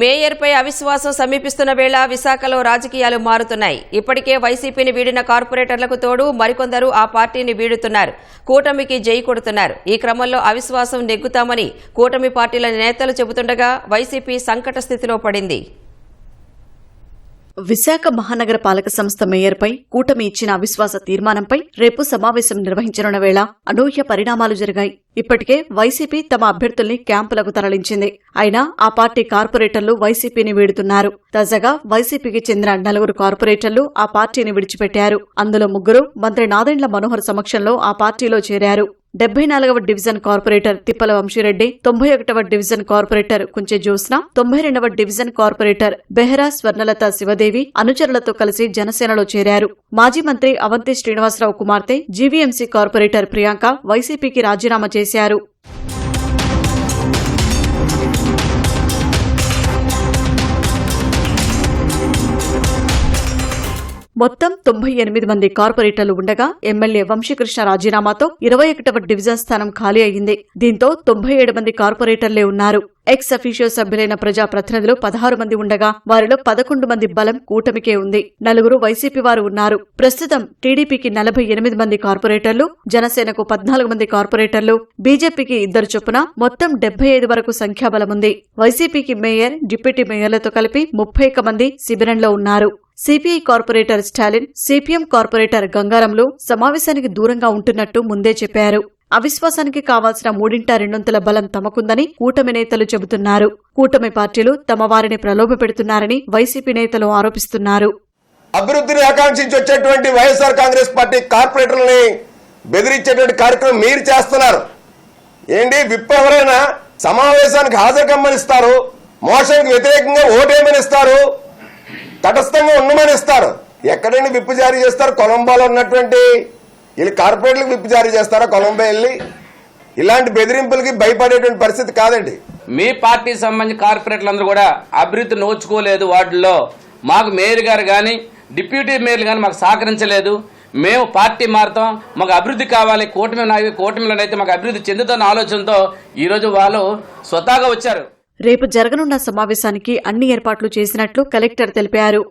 మేయర్పై అవిశ్వాసం సమీపిస్తున్న వేళ విశాఖలో రాజకీయాలు మారుతున్నాయి. ఇప్పటికే వైసీపీని వీడిన కార్పొరేటర్లకు తోడు మరికొందరు ఆ పార్టీని వీడుతున్నారు. కూటమికి జై కొడుతున్నారు. ఈ క్రమంలో అవిశ్వాసం నెగ్గుతామని కూటమి పార్టీల నేతలు చెబుతుండగా వైసీపీ సంకట స్థితిలో పడింది. విశాఖ మహానగర పాలక సంస్థ మేయర్పై కూటమి ఇచ్చిన అవిశ్వాస తీర్మానంపై రేపు సమావేశం నిర్వహించనున్న వేళ అనూహ్య పరిణామాలు జరిగాయి. ఇప్పటికే వైసీపీ తమ అభ్యర్థుల్ని క్యాంపులకు తరలించింది. అయినా ఆ పార్టీ కార్పొరేటర్లు వైసీపీని వీడుతున్నారు. తాజాగా వైసీపీకి చెందిన నలుగురు కార్పొరేటర్లు ఆ పార్టీని విడిచిపెట్టారు. అందులో ముగ్గురు మంత్రి నాదెండ్ల మనోహర్ సమక్షంలో ఆ పార్టీలో చేరారు. డెబ్బై నాలుగవ డివిజన్ కార్పొరేటర్ తిప్పల వంశీరెడ్డి తొంభై ఒకటవ డివిజన్ కార్పొరేటర్ కుంచె జ్యోత్స్న తొంభై రెండవ డివిజన్ కార్పొరేటర్ బెహరా స్వర్ణలత శివదేవి అనుచరులతో కలిసి జనసేనలో చేరారు. మాజీ మంత్రి అవంతి శ్రీనివాసరావు కుమార్తె జీవీఎంసీ కార్పొరేటర్ ప్రియాంక వైసీపీకి రాజీనామా చేశారు. మొత్తం తొంభై ఎనిమిది మంది కార్పొరేటర్లు ఉండగా ఎమ్మెల్యే వంశీకృష్ణ రాజీనామాతో ఇరవై ఒకటవ డివిజన్ స్థానం ఖాళీ అయింది. దీంతో తొంభై ఏడు మంది కార్పొరేటర్లే ఉన్నారు. ఎక్స్ అఫీషియో సభ్యులైన ప్రజా ప్రతినిధులు పదహారు మంది ఉండగా వారిలో పదకొండు మంది బలం కూటమికే ఉంది. నలుగురు వైసీపీ వారు ఉన్నారు. ప్రస్తుతం టీడీపీకి నలభై ఎనిమిది మంది కార్పొరేటర్లు జనసేనకు పద్నాలుగు మంది కార్పొరేటర్లు బీజేపీకి ఇద్దరు చొప్పున మొత్తం డెబ్బై ఐదు వరకు సంఖ్యాబలముంది వైసీపీకి మేయర్ డిప్యూటీ మేయర్లతో కలిపి ముప్పై మంది శిబిరంలో ఉన్నారు. CPI corporator Stalin CPM corporator గంగారంలు సమావేశానికి దూరంగా ఉంటున్నట్టు ముందే చెప్పారు. అవిశ్వాసానికి కావాల్సిన మూడింట రెండొంతుల బలం తమకుందని కూటమి నేతలు చెబుతున్నారు. కూటమి పార్టీలు తమ వారిని ప్రలోభ పెడుతున్నారని వైసీపీ నేతలు ఆరోపిస్తున్నారు. అభివృద్ధిని ఆకాంక్షించి వచ్చేటువంటి వైఎస్ఆర్ కాంగ్రెస్ పార్టీ కార్పొరేటర్లని బెదిరించేటువంటి కార్యక్రమం మీరు చేస్తున్నారు. ఏంటి? విప్ ఎవరైనా సమావేశానికి హాజరు కమ్మనిస్తారు మోషన్కి వ్యతిరేకంగా ఓటేమనిస్తారు తటస్థంగా ఉండమని ఇస్తారు ఎక్కడైనా విప్పు జారీ చేస్తారు కొలంబోలో ఉన్నటువంటి వీళ్ళు కార్పొరేట్లకు విప్పు జారీ చేస్తారా కొలంబో వెళ్ళి? ఇలాంటి బెదిరింపులకి భయపడేటువంటి పరిస్థితి కాదండి. మీ పార్టీ సంబంధించిన కార్పొరేటర్లందరూ కూడా అభివృద్ధి నోచుకోలేదు వాటిల్లో మాకు మేయర్ గారు కానీ డిప్యూటీ మేయర్ కానీ మాకు సహకరించలేదు. మేము పార్టీ మారుతాం మాకు అభివృద్ధి కావాలి కూటమి నాయ కూటమిలోనైతే మాకు అభివృద్ధి చెందుతున్న ఆలోచనతో ఈరోజు వాళ్ళు స్వతహాగా వచ్చారు. రేపు జరగనున్న సమావేశానికి అన్ని ఏర్పాట్లు చేసినట్లు కలెక్టర్ తెలిపారు.